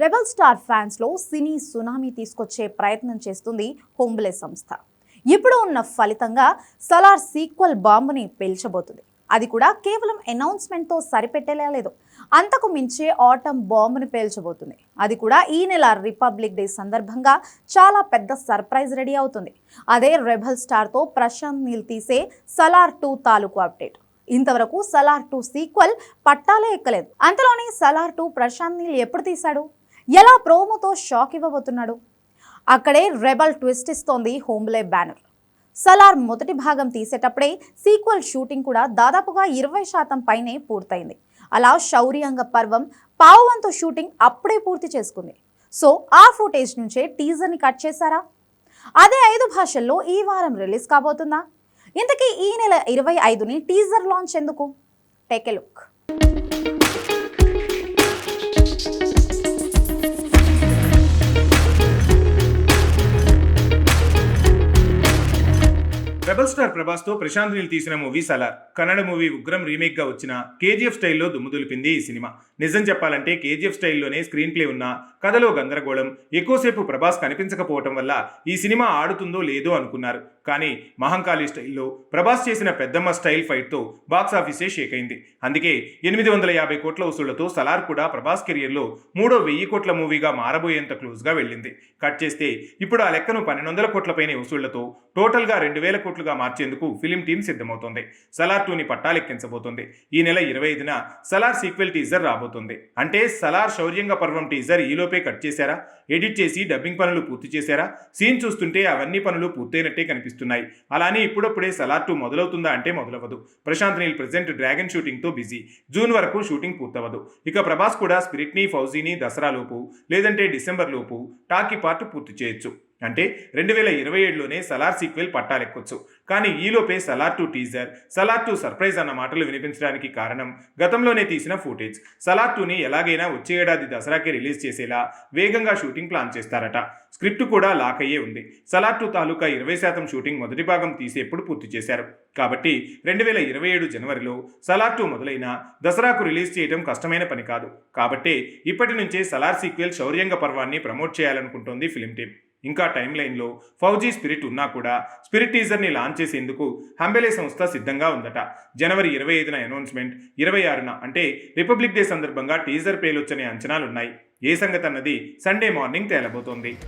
Rebel star ఫ్యాన్స్లో cine tsunami తీసుకొచ్చే ప్రయత్నం చేస్తుంది హోంబ్లే సంస్థ. ఇప్పుడు ఉన్న ఫలితంగా సలార్ సీక్వల్ బాంబుని పేల్చబోతుంది. అది కూడా కేవలం అనౌన్స్మెంట్తో సరిపెట్టేలా లేదు. అంతకు మించే ఆటమ్ బాంబుని పేల్చబోతుంది. అది కూడా ఈ నెల రిపబ్లిక్ డే సందర్భంగా చాలా పెద్ద సర్ప్రైజ్ రెడీ అవుతుంది. అదే రెబల్ స్టార్తో ప్రశాంత్ నీల్ తీసే సలార్ టూ తాలూకు అప్డేట్. ఇంతవరకు సలార్ టూ సీక్వెల్ పట్టాలే ఎక్కలేదు. అంతలోనే సలార్ టూ ప్రశాంత్ నీల్ ఎప్పుడు తీశాడు? ఎలా ప్రోమోతో షాక్ ఇవ్వబోతున్నాడు? అక్కడే రెబల్ ట్విస్ట్ ఇస్తోంది హోమ్లే బ్యానర్. సలార్ మొదటి భాగం తీసేటప్పుడే సీక్వెల్ షూటింగ్ కూడా దాదాపుగా ఇరవై శాతం పైనే పూర్తయింది. అలా శౌర్యంగ పర్వం పావువంతు షూటింగ్ అప్పుడే పూర్తి చేసుకుంది. సో ఆ ఫుటేజ్ నుంచే టీజర్ని కట్ చేశారా? అదే ఐదు భాషల్లో ఈ వారం రిలీజ్ కాబోతుందా? ఇంతకీ ఈ నెల ఇరవై ఐదుని టీజర్ లాంచ్ ఎందుకు? Take a look. Rebel star ప్రభాస్తో Prashanth Neel తీసిన మూవీ సలార్ కన్నడ మూవీ ఉగ్రం రీమేక్గా వచ్చిన కేజీఎఫ్ స్టైల్లో దుమ్ము దులిపింది ఈ సినిమా. నిజం చెప్పాలంటే కేజీఎఫ్ స్టైల్లోనే స్క్రీన్ ప్లే ఉన్న కథలో గందరగోళం ఎక్కువసేపు ప్రభాస్ కనిపించకపోవటం వల్ల ఈ సినిమా ఆడుతుందో లేదో అనుకున్నారు. కానీ మహంకాళి స్టైల్లో ప్రభాస్ చేసిన పెద్దమ్మ స్టైల్ ఫైట్తో బాక్స్ ఆఫీసే షేక్ అయింది. అందుకే ఎనిమిది వందల యాభై కోట్ల వసూళ్ళతో సలార్ కూడా ప్రభాస్ కెరియర్లో మూడో వెయ్యి కోట్ల మూవీగా మారబోయేంత క్లోజ్గా వెళ్ళింది. కట్ చేస్తే ఇప్పుడు ఆ లెక్కను పన్నెండు వందల కోట్లపైనే వసూళ్ళతో టోటల్గా రెండు వేల కోట్లుగా మార్చేందుకు ఫిలిం టీం సిద్ధమవుతోంది. సలార్ టూని పట్టాలెక్కించబోతోంది. ఈ నెల ఇరవై ఐదున సలార్ సీక్వెల్ టీజర్ రాబోతుంది. అంటే సలార్ శౌర్యంగ పర్వం టీజర్ ఈలోపే కట్ చేశారా? ఎడిట్ చేసి డబ్బింగ్ పనులు పూర్తి చేశారా? సీన్ చూస్తుంటే అవన్నీ పనులు పూర్తయినట్టే కనిపిస్తుంది. కనిపిస్తున్నాయి అలానే ఇప్పుడప్పుడే సలార్ టూ మొదలవుతుందా అంటే మొదలవదు ప్రశాంత్ నీల్ ప్రెసెంట్ డ్రాగన్ షూటింగ్తో బిజీ. జూన్ వరకు షూటింగ్ పూర్తవదు ఇక ప్రభాస్ కూడా స్పిరిట్ని ఫౌజీని దసరా లోపు లేదంటే డిసెంబర్ లోపు టాకీ పార్ట్ పూర్తి చేయొచ్చు. అంటే రెండు వేల ఇరవై ఏడులోనే సలార్ సీక్వెల్ పట్టాలెక్కొచ్చు. కానీ ఈలోపే Salaar two teaser Salaar two surprise అన్న మాటలు వినిపించడానికి కారణం గతంలోనే తీసిన ఫుటేజ్. సలార్ టూని ఎలాగైనా వచ్చే ఏడాది దసరాకి రిలీజ్ చేసేలా వేగంగా షూటింగ్ ప్లాన్ చేస్తారట. స్క్రిప్ట్ కూడా లాక్ అయ్యే ఉంది. సలార్ టూ తాలూకా ఇరవై శాతం షూటింగ్ మొదటి భాగం తీసేప్పుడు పూర్తి చేశారు. కాబట్టి రెండు వేల ఇరవై ఏడు జనవరిలో సలార్ టూ మొదలైన దసరాకు రిలీజ్ చేయడం కష్టమైన పని కాదు. కాబట్టి ఇప్పటి నుంచే సలార్ సీక్వెల్ శౌర్యంగ పర్వాన్ని ప్రమోట్ చేయాలనుకుంటోంది ఫిలిం టీం ఇంకా టైం లైన్లో ఫౌజీ స్పిరిట్ ఉన్నా కూడా స్పిరిట్ టీజర్ని లాంచ్ చేసేందుకు హంబెలే సంస్థ సిద్ధంగా ఉందట. జనవరి ఇరవై ఐదున అనౌన్స్మెంట్ ఇరవై ఆరున అంటే రిపబ్లిక్ డే సందర్భంగా టీజర్ పేలొచ్చనే అంచనాలున్నాయి. ఏ సంగతి అన్నది సండే మార్నింగ్ తేలబోతోంది.